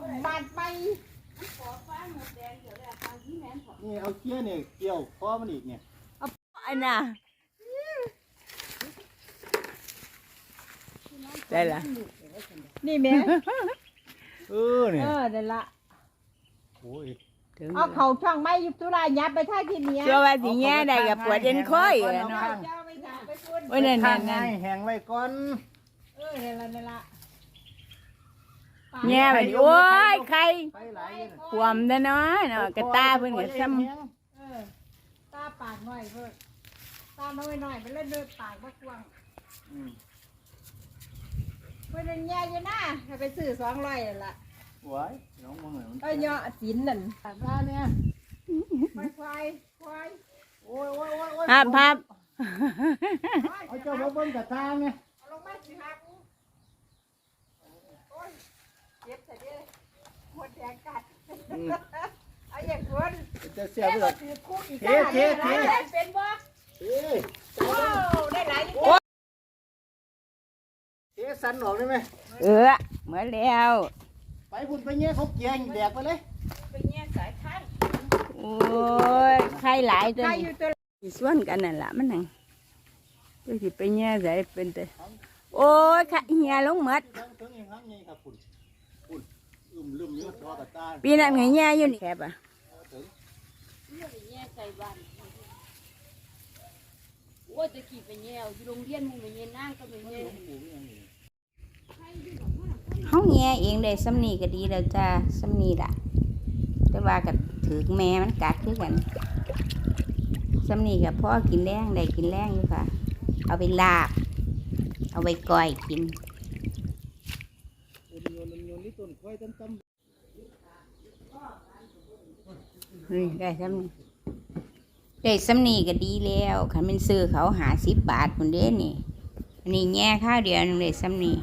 เอาบาดไปนี่เอาเกี้ยเนี่ยเกี่ยวคอมันอีกเนี่ยอันน่ะได้ละนี่แม่เออเนี่ยเออนั่นละโอ้ยถึงเอาเข่าช่องไม้ยุบตุลายับไปท่าที่เนี้ยเชื่อว่าสิแง่ได้กับปวดเอ็นค่อยอะเนาะเจ้าไปถามไปพูดโอ้ยนั่นนั่นไงนั่นแห้งไว้ก่อนเออนั่นละนั่นละ แง่ไปดิโอ้ยใครไปหลายอยู่น่ะขวมเด้อเนาะเนาะกระตาเพิ่นก็ซ้ำ เออ ตาปากหน่อยเพิ่นตาน้อยหน่อยไปเล่นด้วยปากบักกวางอืมเพิ่นแย่อยู่นะให้ไปซื้อสองร้อยนั่นละหวายน้องมึงเหรอมันเอ้ยเนาะสินนั่นตัดมาเนี่ยควายควายควายโอ้ยโอ้ยโอ้ยโอ้ยภาพภาพเอาเจ้ามาเบิ้งกระตาเนี่ยเอาลงมาสิครับโอ้ยเจ็บแต่เด้หมดแดงกัด เอาอย่างคนจะเสียไปหรอกถือคุกอีกเทเทเทได้เป็นบ่เอ้ยว้าวได้หลายนี่เทสันออกได้ไหมเออเหมือนแล้ว ไปพุ่นไปเงี้ยเขาเกี่ยงแดกไปเลยเป็นแย่สายคันโอ้ยใครหลายตัวใครอนี้ยู่ตัวสิส่วนกันนั่นล่ะมันนั่งตัวสิไปแง่ใส่เป็นแต่โอ้ยค่ะเฮียลงหมด ปีนั้นไงแง่อยู่นี่แคบอะแย่ใส่บ้านโอ้ยตะกี้ไปแย่อยู่โรงเรียนมึงไปแย่นั่งก็ไปแย่เฮาแง่เองได้สำนีก็ดีแล้วจ้าสำนีล่ะแต่ว่าก็ถือแม่มันกัดคือกันสำนีกับพ่อกินแรงได้กินแรงอยู่ค่ะ เอาไปลาบ เอาไปก้อยกินโย นโยนโยนนี่ต้นค่อยตั้มตั้มนี่ได้ซ้ำนีก็ดีแล้วคันเป็นซื้อเขาหาสิบบาทคนเด้นี่อันนี้แง่ข้าวเดียวนึงได้ำนี่